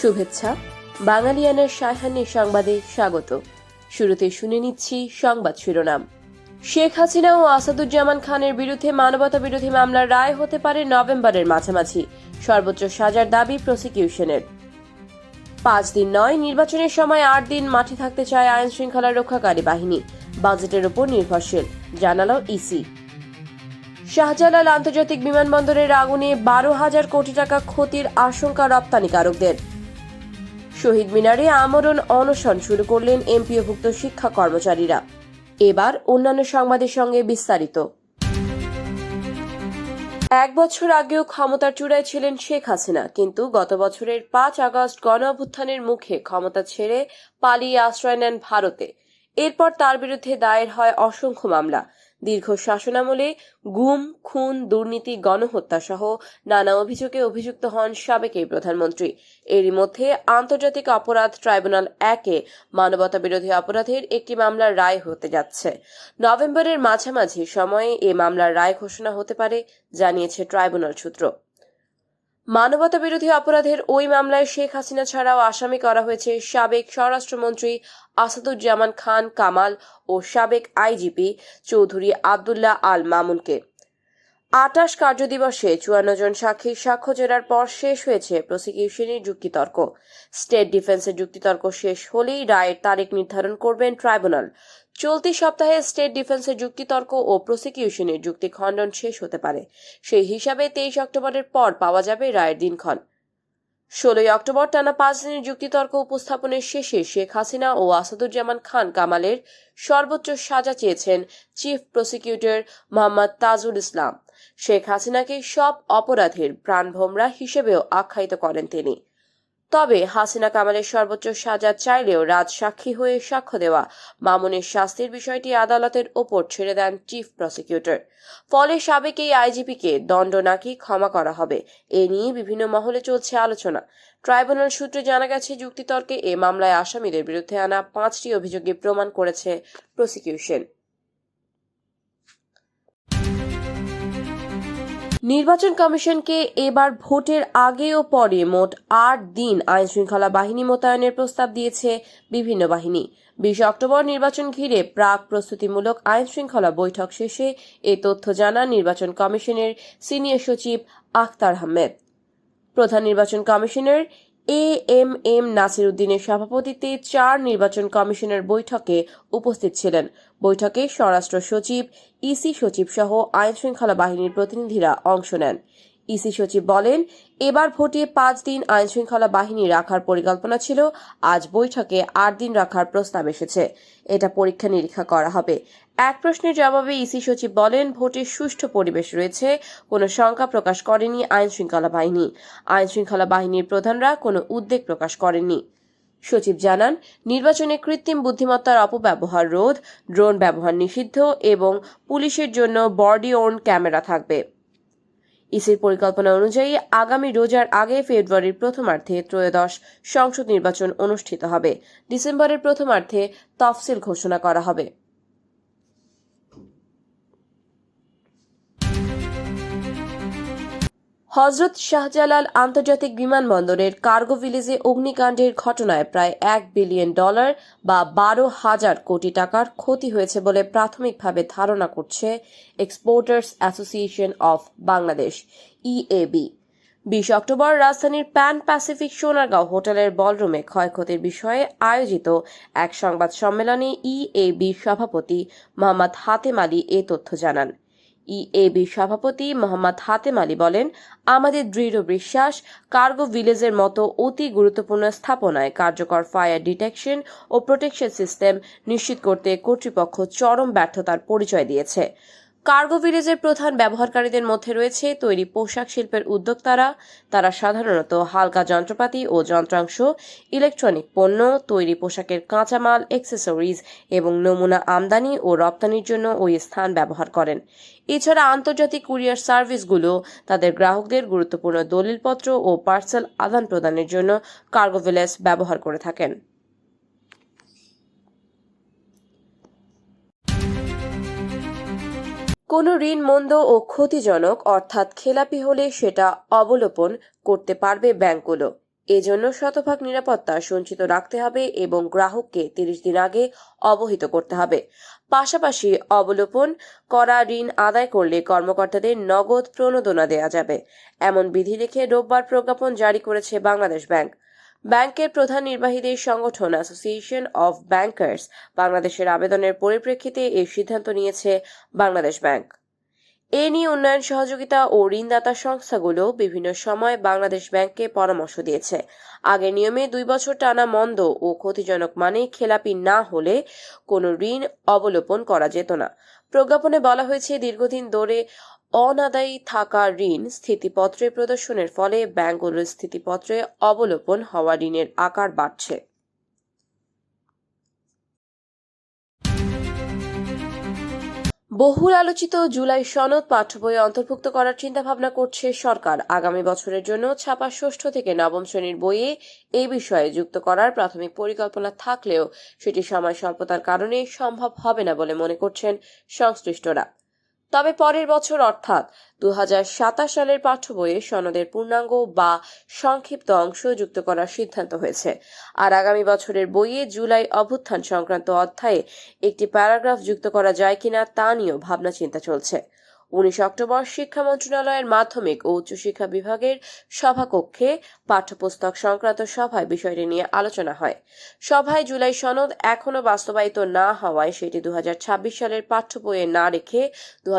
শুভেচ্ছা। বাঙালিয়ানার সায়হানি সংবাদে স্বাগত। শুরুতে শুনে নিচ্ছি সংবাদ শিরোনাম। শেখ হাসিনা ও আসাদুজ্জামান খানের বিরুদ্ধে মানবতা বিরোধী মামলার রায় হতে পারে নভেম্বরের মাঝামাঝি। সর্বোচ্চ সাজার দাবি প্রসিকিউশনের। পাঁচ দিন নয়, নির্বাচনের সময় আট দিন মাঠে থাকতে চায় আইন শৃঙ্খলা রক্ষাকারী বাহিনী। বাজেটের উপর নির্ভরশীল, জানালো ইসি। শাহজালাল আন্তর্জাতিক বিমানবন্দরের আগুনে বারো হাজার কোটি টাকা ক্ষতির আশঙ্কা রপ্তানিকারকদের। শহীদ মিনারে আমরণ অনশন শুরু করলেন এমপিওভুক্ত শিক্ষা কর্মচারীরা। এবার অন্যান্য সংবাদের সঙ্গে বিস্তারিত। এক বছর আগেও ক্ষমতার চূড়ায় ছিলেন শেখ হাসিনা, কিন্তু গত বছরের পাঁচ আগস্ট গণ অভ্যুত্থানের মুখে ক্ষমতা ছেড়ে পালিয়ে আশ্রয় নেন ভারতে। এরপর তার বিরুদ্ধে দায়ের হয় অসংখ্য মামলা। দীর্ঘ শাসনামলে গুম, খুন, দুর্নীতি, গণহত্যা সহ নানা অভিযোগে অভিযুক্ত হন সাবেক এই প্রধানমন্ত্রী। এরই মধ্যে আন্তর্জাতিক অপরাধ ট্রাইব্যুনাল একে মানবতা বিরোধী অপরাধের একটি মামলার রায় হতে যাচ্ছে। নভেম্বরের মাঝামাঝি সময়ে এ মামলার রায় ঘোষণা হতে পারে, জানিয়েছে ট্রাইব্যুনাল সূত্র। মানবতা বিরোধী অপরাধের ওই মামলায় শেখ হাসিনা ছাড়াও আসামি করা হয়েছে সাবেক স্বরাষ্ট্রমন্ত্রী আসাদুজ্জামান খান কামাল ও সাবেক আইজিপি চৌধুরী আবদুল্লাহ আল মামুনকে। আটাশ কার্যদিবসে চুয়ান্ন জন সাক্ষীর সাক্ষ্য জেরার পর শেষ হয়েছে প্রসিকিউশনের যুক্তিতর্ক। স্টেট ডিফেন্সের যুক্তিতর্ক শেষ হলেই রায়ের তারিখ নির্ধারণ করবেন ট্রাইব্যুনাল। চলতি সপ্তাহে স্টেট ডিফেন্সের যুক্তিতর্ক ও প্রসিকিউশনের যুক্তি খণ্ডন শেষ হতে পারে। সেই হিসাবে তেইশ অক্টোবরের পর পাওয়া যাবে রায়ের দিনক্ষণ। ষোলোই অক্টোবর টানা পাঁচ দিনের যুক্তিতর্ক উপস্থাপনের শেষে শেখ হাসিনা ও আসাদুজ্জামান খান কামালের সর্বোচ্চ সাজা চেয়েছেন চিফ প্রসিকিউটর মোহাম্মদ তাজুল ইসলাম। শেখ হাসিনাকে সব অপরাধের প্রাণভোমরা হিসেবেও আখ্যায়িত করেন তিনি। তবে হাসিনা কামালের সর্বোচ্চ সাজা চাইলেও রাজসাক্ষী হয়ে সাক্ষ্য দেওয়া মামুনের শাস্তির বিষয়টি আদালতের ওপর ছেড়ে দেন চিফ প্রসিকিউটর। ফলে সাবেক এই আইজিপিকে দণ্ড নাকি ক্ষমা করা হবে, এ নিয়ে বিভিন্ন মহলে চলছে আলোচনা। ট্রাইব্যুনাল সূত্রে জানা গেছে, যুক্তিতর্কে এ মামলায় আসামিদের বিরুদ্ধে আনা পাঁচটি অভিযোগে প্রমাণ করেছে প্রসিকিউশন। নির্বাচন কমিশনকে এবার ভোটের আগে ও পরে মোট আট দিন আইন শৃঙ্খলা বাহিনী মোতায়েনের প্রস্তাব দিয়েছে বিভিন্ন বাহিনী। বিশ অক্টোবর নির্বাচন ঘিরে প্রাক প্রস্তুতিমূলক আইন শৃঙ্খলা বৈঠক শেষে এ তথ্য জানান নির্বাচন কমিশনের সিনিয়র সচিব আখতার আহমেদ। প্রধান নির্বাচন commissioner A M M Nasir উদ্দিনের সভাপতিত্বে চার নির্বাচন কমিশনের বৈঠকে উপস্থিত ছিলেন। বৈঠকে স্বরাষ্ট্র সচিব, ইসি সচিব সহ আইন শৃঙ্খলা বাহিনীর প্রতিনিধিরা অংশ নেন। ইসি সচিব বলেন, এবার ভোটে পাঁচ দিন আইন শৃঙ্খলা বাহিনী রাখার পরিকল্পনা ছিল, আজ বৈঠকে আট দিন রাখার প্রস্তাব এসেছে। এটা পরীক্ষা নিরীক্ষা করা হবে। এক প্রশ্নের জবাবে ইসি সচিব বলেন ভোটের সুষ্ঠু পরিবেশ রয়েছে, কোনো শঙ্কা প্রকাশ করেনি আইন শৃঙ্খলা বাহিনী। আইন শৃঙ্খলা বাহিনীর প্রধানরা কোনো উদ্বেগ প্রকাশ করেননি। সচিব জানান, নির্বাচনে কৃত্রিম বুদ্ধিমত্তার অপব্যবহার রোধ, ড্রোন ব্যবহার নিষিদ্ধ এবং পুলিশের জন্য বডি ওন ক্যামেরা থাকবে। ইসির পরিকল্পনা অনুযায়ী আগামী রোজার আগে ফেব্রুয়ারির প্রথমার্ধে ত্রয়োদশ সংসদ নির্বাচন অনুষ্ঠিত হবে। ডিসেম্বরের প্রথমার্ধে তফসিল ঘোষণা করা হবে। হজরত শাহজালাল আন্তর্জাতিক বিমানবন্দরের কার্গো ভিলেজে অগ্নিকাণ্ডের ঘটনায় প্রায় এক বিলিয়ন ডলার বা বারো হাজার কোটি টাকার ক্ষতি হয়েছে বলে প্রাথমিকভাবে ধারণা করছে exporters association of Bangladesh EAB বিশ অক্টোবর রাজধানীর প্যান প্যাসিফিক সোনারগাঁও হোটেলের বলরুমে ক্ষয়ক্ষতির বিষয়ে আয়োজিত এক সংবাদ সম্মেলনে ইএবির সভাপতি মোহাম্মদ হাতেম আলী এ তথ্য জানান। ইএবি সভাপতি মোহাম্মদ হাতেম আলী বলেন, আমাদের দৃঢ় বিশ্বাস কার্গো ভিলেজের মতো অতি গুরুত্বপূর্ণ স্থাপনায় কার্যকর ফায়ার ডিটেকশন ও প্রোটেকশন সিস্টেম নিশ্চিত করতে কর্তৃপক্ষ চরম ব্যর্থতার পরিচয় দিয়েছে। কার্গো ভিলেজের প্রধান ব্যবহারকারীদের মধ্যে রয়েছে তৈরি পোশাক শিল্পের উদ্যোক্তারা। তারা সাধারণত হালকা যন্ত্রপাতি ও যন্ত্রাংশ, ইলেকট্রনিক পণ্য, তৈরি পোশাকের কাঁচামাল এক্সেসরিজ এবং নমুনা আমদানি ও রপ্তানির জন্য ওই স্থান ব্যবহার করেন। এছাড়া আন্তর্জাতিক কুরিয়ার সার্ভিসগুলো তাদের গ্রাহকদের গুরুত্বপূর্ণ দলিলপত্র ও পার্সেল আদান প্রদানের জন্য কার্গো ভিলেজ ব্যবহার করে থাকেন। কোনো ঋণ মন্দ ও ক্ষতিজনক, অর্থাৎ খেলাপি হলে সেটা অবলোপন করতে পারবে ব্যাংকগুলো। এজন্য শতভাগ নিরাপত্তা সঞ্চিত রাখতে হবে এবং গ্রাহককে তিরিশ দিন আগে অবহিত করতে হবে। পাশাপাশি অবলোপন করা ঋণ আদায় করলে কর্মকর্তাদের নগদ প্রণোদনা দেওয়া যাবে। এমন বিধি রেখে রোববার প্রজ্ঞাপন জারি করেছে বাংলাদেশ ব্যাংক। ব্যাংকের প্রধান নির্বাহীদের সংগঠন অ্যাসোসিয়েশন অব ব্যাংকার্স বাংলাদেশের আবেদনের পরিপ্রেক্ষিতে এই সিদ্ধান্ত নিয়েছে বাংলাদেশ ব্যাংক। এ নিয়ে উন্নয়ন সহযোগিতা ও ঋণদাতা সংস্থাগুলো বিভিন্ন সময় বাংলাদেশ ব্যাংককে পরামর্শ দিয়েছে। আগের নিয়মে দুই বছর টানা মন্দ ও ক্ষতিজনক মানে খেলাপি না হলে কোনো ঋণ অবলোপন করা যেত না। প্রজ্ঞাপনে বলা হয়েছে, দীর্ঘদিন ধরে অনাদায়ী থাকা ঋণ স্থিতিপত্রে প্রদর্শনের ফলে ব্যাংকগুলোর স্থিতিপত্রে অবলোপন হওয়া ঋণের আকার বাড়ছে। বহুল আলোচিত জুলাই সনদ পাঠ্য বইয়ে অন্তর্ভুক্ত করার চিন্তাভাবনা করছে সরকার। আগামী বছরের জন্য ছাপা ষষ্ঠ থেকে নবম শ্রেণির বইয়ে এই বিষয়ে যুক্ত করার প্রাথমিক পরিকল্পনা থাকলেও সেটি সময় স্বল্পতার কারণে সম্ভব হবে না বলে মনে করছেন সংশ্লিষ্টরা। তবে পরের বছর অর্থাৎ দু হাজার সাতাশ সালের পাঠ্য বইয়ে সনদের পূর্ণাঙ্গ বা সংক্ষিপ্ত অংশ যুক্ত করার সিদ্ধান্ত হয়েছে। আর আগামী বছরের বইয়ে জুলাই অভ্যুত্থান সংক্রান্ত অধ্যায়ে একটি প্যারাগ্রাফ যুক্ত করা যায় কিনা তা নিয়েও ভাবনা চিন্তা চলছে। উনিশ অক্টোবর শিক্ষা মন্ত্রণালয়ের মাধ্যমিক ও উচ্চশিক্ষা বিভাগের সভাকক্ষে পাঠ্যপুস্তক সংক্রান্ত সভায় বিষয়টি নিয়ে আলোচনা হয়। সভায় জুলাই সনদ এখনও বাস্তবায়িত না হওয়ায় সেটি দু সালের পাঠ্য বইয়ে না রেখে দু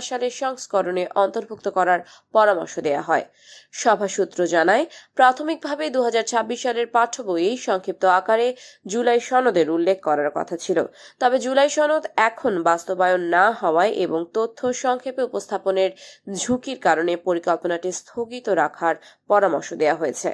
সালের সংস্করণে অন্তর্ভুক্ত করার পরামর্শ দেওয়া হয়। সভা সূত্র জানায়, প্রাথমিকভাবে দু হাজার ছাব্বিশ সালের পাঠ্য বইয়েই সংক্ষিপ্ত আকারে জুলাই সনদের উল্লেখ করার কথা ছিল। তবে জুলাই সনদ এখন বাস্তবায়ন না হওয়ায় এবং তথ্য সংক্ষেপে উপস্থাপনের ঝুঁকির কারণে পরিকল্পনাটি স্থগিত রাখার পরামর্শ দেওয়া হয়েছে।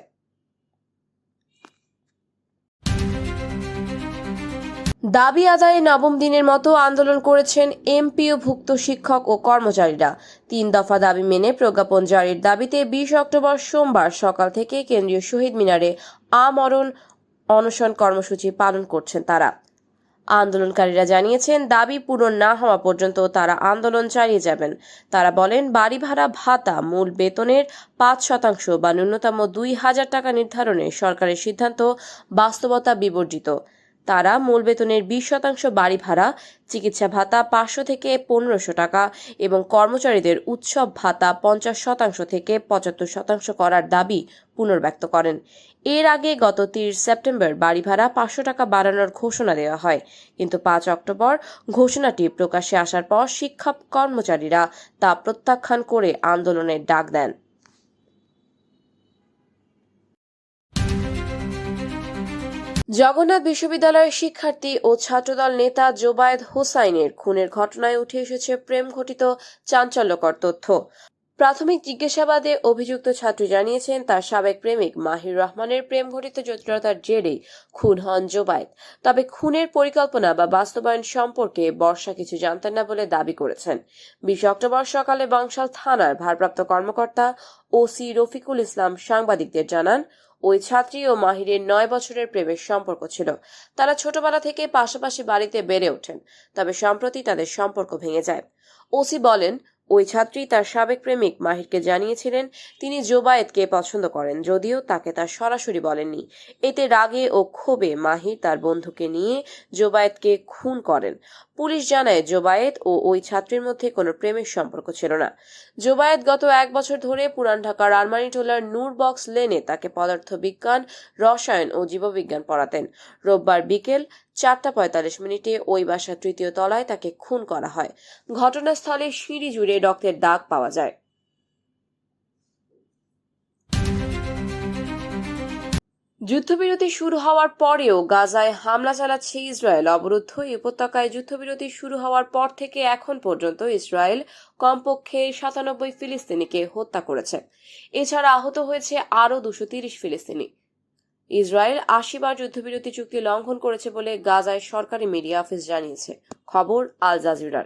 দাবি আদায়ে নবম দিনের মতো আন্দোলন করেছেন এমপিওভুক্ত শিক্ষক ও কর্মচারীরা। তিন দফা দাবি মেনে প্রজ্ঞাপন জারির দাবিতে বিশ অক্টোবর সোমবার সকাল থেকে কেন্দ্রীয় শহীদ মিনারে আমরণ অনশন কর্মসূচি পালন করছেন তারা। আন্দোলনকারীরা জানিয়েছেন, দাবি পূরণ না হওয়া পর্যন্ত তারা আন্দোলন চালিয়ে যাবেন। তারা বলেন বাড়ি ভাড়া ভাতা, মূল বেতনের পাঁচ শতাংশ বা ন্যূনতম দুই হাজার টাকা নির্ধারণে সরকারের সিদ্ধান্ত বাস্তবতা বিবর্জিত। তারা মূল বেতনের বিশ শতাংশ বাড়ি ভাড়া, চিকিৎসা ভাতা পাঁচশো থেকে পনেরোশো টাকা এবং কর্মচারীদের উৎসব ভাতা পঞ্চাশ শতাংশ থেকে পঁচাত্তর শতাংশ করার দাবি পুনর্ব্যক্ত করেন। এর আগে গত তিরিশ সেপ্টেম্বর বাড়ি ভাড়া পাঁচশো টাকা বাড়ানোর ঘোষণা দেওয়া হয়। কিন্তু পাঁচ অক্টোবর ঘোষণাটি প্রকাশ্যে আসার পর শিক্ষা কর্মচারীরা তা প্রত্যাখ্যান করে আন্দোলনের ডাক দেন। জগন্নাথ বিশ্ববিদ্যালয়ের শিক্ষার্থী ও ছাত্রদল নেতা জোবায়েদ হোসাইনের খুনের ঘটনায় উঠে এসেছে প্রেম ঘটিত চাঞ্চল্যকর তথ্য। প্রাথমিক জিজ্ঞাসাবাদে অভিযুক্ত ছাত্রী জানিয়েছেন, তার সাবেক প্রেমিক মাহির রহমানের প্রেম ঘটিত জটিলতার জেরেই খুন হন জোবায়েদ। তবে খুনের পরিকল্পনা বা বাস্তবায়ন সম্পর্কে বর্ষা কিছু জানতেন না বলে দাবি করেছেন। বিশ অক্টোবর সকালে বংশাল থানার ভারপ্রাপ্ত কর্মকর্তা ওসি রফিকুল ইসলাম সাংবাদিকদের জানান, ওই ছাত্রী ও মাহিরের নয় বছরের প্রেমের সম্পর্ক ছিল। তারা ছোটবেলা থেকে পাশাপাশি বাড়িতে বেড়ে ওঠেন, তবে সম্প্রতি তাদের সম্পর্ক ভেঙে যায়। ওসি বলেন ওই ছাত্রী তার সাবেক প্রেমিক মাহিরকে জানিয়েছিলেন তিনি জোবায়েতকে পছন্দ করেন, যদিও তাকে তা সরাসরি বলেননি। এতে রাগে ও ক্ষোভে মাহির তার বন্ধুকে নিয়ে জোবায়েতকে খুন করেন। পুলিশ জানায় জোবায়েত ও ওই ছাত্রীর মধ্যে কোনো প্রেমের সম্পর্ক ছিল না। জোবায়েত গত এক বছর ধরে পুরান ঢাকার আরমানিটোলার নূর বক্স লেনে তাকে পদার্থবিজ্ঞান, রসায়ন ও জীববিজ্ঞান পড়াতেন। রোববার বিকেল চারটা পঁয়তাল্লিশ মিনিটে ওই বাসার তৃতীয় তলায় তাকে খুন করা হয়। ঘটনাস্থলে সিঁড়ি জুড়ে রক্তের দাগ পাওয়া যায়। যুদ্ধবিরতি শুরু হওয়ার পরেও গাজায় হামলা চালাচ্ছে ইসরায়েল। অবরুদ্ধ এই উপত্যকায় যুদ্ধবিরতি শুরু হওয়ার পর থেকে এখন পর্যন্ত ইসরায়েল কমপক্ষে সাতানব্বই ফিলিস্তিনিকে হত্যা করেছে। এছাড়া আহত হয়েছে আরও দুশো তিরিশ ফিলিস্তিনি। ইসরায়েল আশিবার যুদ্ধবিরতি চুক্তি লঙ্ঘন করেছে বলে গাজায় সরকারি মিডিয়া অফিস জানিয়েছে। খবর আল জাজিরার।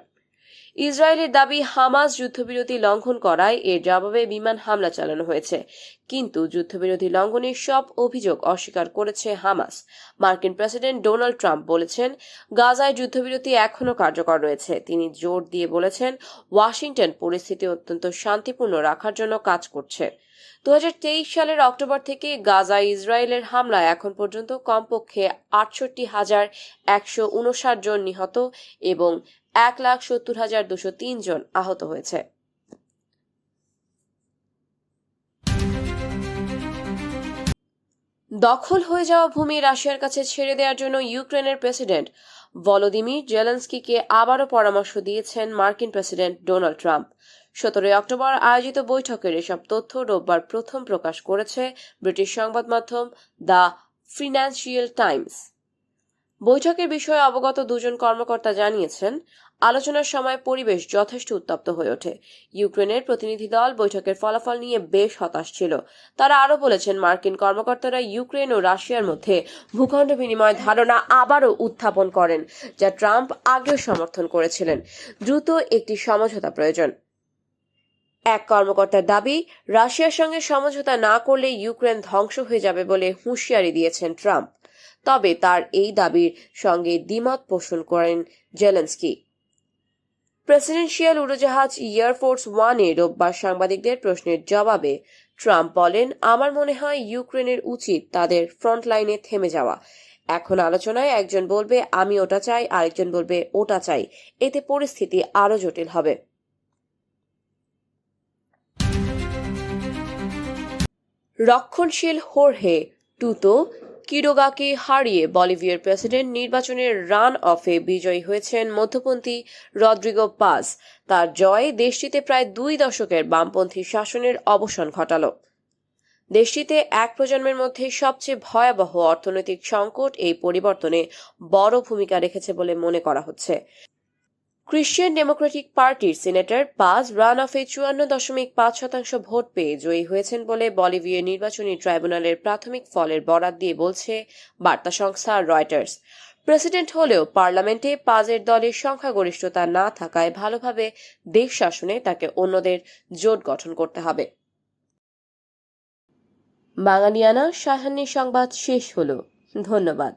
ইসরায়েলের দাবি, হামাস যুদ্ধবিরতি লঙ্ঘন করায় এর জবাবে বিমান হামলা চালানো হয়েছে। কিন্তু যুদ্ধবিরতি লঙ্ঘনের সব অভিযোগ অস্বীকার করেছে হামাস। মার্কিন প্রেসিডেন্ট ডোনাল্ড ট্রাম্প বলেছেন, গাজায় যুদ্ধবিরতি এখনও কার্যকর রয়েছে। তিনি জোর দিয়ে বলেছেন, ওয়াশিংটন পরিস্থিতি অত্যন্ত শান্তিপূর্ণ রাখার জন্য কাজ করছে। দুহাজার তেইশ সালের অক্টোবর থেকে গাজা ইসরায়েলের হামলায় এখন পর্যন্ত কমপক্ষে আটষট্টি হাজার একশো উনষাট জন নিহত এবং এক লাখ সত্তর হাজার দুশো তিন জন আহত হয়েছে। দখল হয়ে যাওয়া ভূমি রাশিয়ার কাছে ছেড়ে দেওয়ার জন্য ইউক্রেনের প্রেসিডেন্ট ভলোদিমির জেলেন্সকিকে আবারও পরামর্শ দিয়েছেন মার্কিন প্রেসিডেন্ট ডোনাল্ড ট্রাম্প। সতেরোই অক্টোবর আয়োজিত বৈঠকের এসব তথ্য রোববার প্রথম প্রকাশ করেছে ব্রিটিশ সংবাদ মাধ্যম দ্য ফিনান্সিয়াল টাইমস। বৈঠকের বিষয়ে অবগত দুজন কর্মকর্তা জানিয়েছেন, আলোচনার সময় পরিবেশ যথেষ্ট উত্তপ্ত হয়ে ওঠে। ইউক্রেনের প্রতিনিধি দল বৈঠকের ফলাফল নিয়ে বেশ হতাশ ছিল। তারা আরও বলেছেন, মার্কিন কর্মকর্তারা ইউক্রেন ও রাশিয়ার মধ্যে ভূখণ্ড বিনিময় ধারণা আবারও উত্থাপন করেন, যা ট্রাম্প আগেও সমর্থন করেছিলেন। দ্রুত একটি সমঝোতা প্রয়োজন। এক কর্মকর্তার দাবি, রাশিয়ার সঙ্গে সমঝোতা না করলে ইউক্রেন ধ্বংস হয়ে যাবে বলে হুঁশিয়ারি দিয়েছেন ট্রাম্প। তবে তার এই দাবির সঙ্গে দ্বিমত পোষণ করেন জেলেন্সকি। প্রেসিডেন্সিয়াল উড়োজাহাজ এয়ারফোর্স ওয়ানে রোববার সাংবাদিকদের প্রশ্নের জবাবে ট্রাম্প বলেন, আমার মনে হয় ইউক্রেনের উচিত তাদের ফ্রন্ট লাইনে থেমে যাওয়া। এখন আলোচনায় একজন বলবে, আমি ওটা চাই, আরেকজন বলবে, ওটা চাই। এতে পরিস্থিতি আরও জটিল হবে। রক্ষণশীল হোরহে টুতো কিরোগাকে হারিয়ে বলিভিয়ার প্রেসিডেন্ট নির্বাচনের রান অফে বিজয়ী হয়েছেন মধ্যপন্থী রদ্রিগো পাস। তার জয়ে দেশটিতে প্রায় দুই দশকের বামপন্থী শাসনের অবসান ঘটাল। দেশটিতে এক প্রজন্মের মধ্যে সবচেয়ে ভয়াবহ অর্থনৈতিক সংকট এই পরিবর্তনে বড় ভূমিকা রেখেছে বলে মনে করা হচ্ছে। ক্রিশ্চিয়ান ডেমোক্রেটিক পার্টির সিনেটর পাজ রান অফে চুয়ান্ন দশমিক পাঁচ শতাংশ ভোট পেয়ে জয়ী হয়েছেন বলে বলিভিয়ার নির্বাচনী ট্রাইব্যুনালের প্রাথমিক ফলের বরাত দিয়ে বলছে বার্তা সংস্থা রয়টার্স। প্রেসিডেন্ট হলেও পার্লামেন্টে পাজের দলের সংখ্যাগরিষ্ঠতা না থাকায় ভালোভাবে দেশ শাসনে তাকে অন্যদের জোট গঠন করতে হবে। বাঙালিয়ানা সাহান্যের সংবাদ শেষ হলো। ধন্যবাদ।